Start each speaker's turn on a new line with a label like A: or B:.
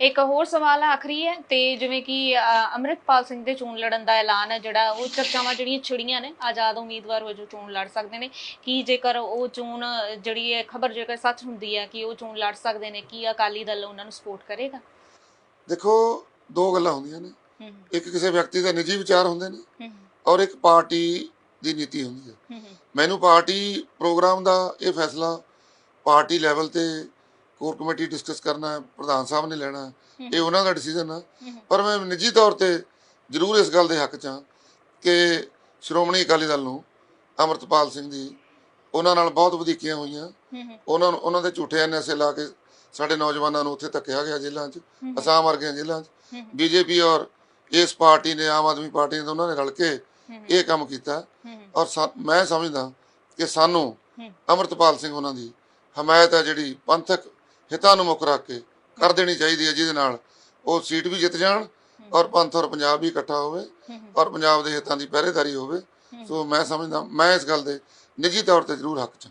A: ਇੱਕ ਹੋਰ ਸਵਾਲ ਆਖਰੀ ਹੈ ਤੇ ਜਿਵੇਂ ਕਿ ਅ, ਅੰਮ੍ਰਿਤਪਾਲ ਸਿੰਘ ਦੇ ਚੋਣ ਲੜਨ ਦਾ ਐਲਾਨ ਹੈ ਜਿਹੜਾ ਉਹ ਚਰਚਾਵਾਂ ਜਿਹੜੀਆਂ ਛਿੜੀਆਂ ਨੇ ਆਜ਼ਾਦ ਉਮੀਦਵਾਰ ਵਜੋਂ ਚੋਣ ਲੜ ਸਕਦੇ ਨੇ। ਕੀ ਜੇਕਰ ਉਹ ਚੋਣ ਅ, ਜਿਹੜੀ ਹੈ ਖਬਰ ਜੇਕਰ ਸੱਚ ਹੁੰਦੀ ਹੈ ਕਿ ਉਹ ਚੋਣ ਲੜ ਸਕਦੇ ਨੇ ਕੀ ਅਕਾਲੀ ਦਲ ਉਹਨਾਂ ਨੂੰ ਸਪੋਰਟ ਕਰੇਗਾ?
B: ਦੇਖੋ ਦੋ ਗੱਲਾਂ ਹੁੰਦੀਆਂ ਨੇ।
A: ਹੂੰ
B: ਇੱਕ ਕਿਸੇ ਵਿਅਕਤੀ ਦੇ ਨਿੱਜੀ ਵਿਚਾਰ ਹੁੰਦੇ ਨੇ
A: ਹੂੰ।
B: ਔਰ ਇੱਕ ਪਾਰਟੀ ਦੀ ਨੀਤੀ ਹੁੰਦੀ ਹੈ।
A: ਹੂੰ ਹੂੰ।
B: ਮੈਨੂੰ ਪਾਰਟੀ ਪ੍ਰੋਗਰਾਮ ਦਾ ਇਹ ਫੈਸਲਾ ਪਾਰਟੀ ਲੈਵਲ ਤੇ ਕੋਰ ਕਮੇਟੀ ਡਿਸਕਸ ਕਰਨਾ ਹੈ ਪ੍ਰਧਾਨ ਸਾਹਿਬ ਨੇ ਲੈਣਾ ਹੈ। ਇਹ ਉਹਨਾਂ ਦਾ ਡਿਸੀਜਨ ਹੂੰ। ਪਰ ਮੈਂ ਨਿੱਜੀ ਤੌਰ ਤੇ ਜ਼ਰੂਰ ਇਸ ਗੱਲ ਦੇ ਹੱਕ 'ਚ ਹਾਂ ਕਿ ਸ਼੍ਰੋਮਣੀ ਅਕਾਲੀ ਦਲ ਨੂੰ ਅਮਰਤਪਾਲ ਸਿੰਘ ਜੀ ਉਹਨਾਂ ਨਾਲ ਬਹੁਤ ਵਧੀਕੀਆਂ ਹੋਈਆਂ। ਉਹਨਾਂ ਨੂੰ ਉਹਨਾਂ ਦੇ ਝੂਠੇ ਐਨਐਸਏ ਲਾ ਕੇ ਸਾਡੇ ਨੌਜਵਾਨਾਂ ਨੂੰ ਉੱਥੇ ਧੱਕਿਆ ਗਿਆ ਜੇਲ੍ਹਾਂ 'ਚ। ਅਸਾਮ ਵਰਗੀਆਂ ਜੇਲ੍ਹਾਂ 'ਚ। ਬੀਜੇਪੀ ਔਰ ਇਸ ਪਾਰਟੀ ਨੇ ਆਮ ਆਦਮੀ ਪਾਰਟੀ ਨੇ ਦੋਨਾਂ ਨੇ ਰਲ ਕੇ ਇਹ ਕੰਮ ਕੀਤਾ। ਔਰ ਮੈਂ ਸਮਝਦਾ ਕਿ ਸਾਨੂੰ। ਅਮਰਤਪਾਲ ਸਿੰਘ ਉਹਨਾਂ ਦੀ ਹਮਾਇਤ ਹੈ ਜਿਹੜੀ ਪੰਥਕ ਹਿੱਤਾਂ ਨੂੰ ਮੁੱਖ ਰੱਖ ਕੇ ਕਰ ਦੇਣੀ ਚਾਹੀਦੀ ਹੈ ਜਿਹਦੇ ਨਾਲ ਉਹ ਸੀਟ ਵੀ ਜਿੱਤ ਜਾਣ ਔਰ ਪੰਥ ਔਰ ਪੰਜਾਬ ਵੀ ਇਕੱਠਾ ਹੋਵੇ ਔਰ ਪੰਜਾਬ ਦੇ ਹਿੱਤਾਂ ਦੀ ਪਹਿਰੇਦਾਰੀ ਹੋਵੇ ਸੋ ਮੈਂ ਸਮਝਦਾ ਮੈਂ ਇਸ ਗੱਲ ਦੇ ਨਿੱਜੀ ਤੌਰ ਤੇ ਜ਼ਰੂਰ ਹੱਕ ਚ।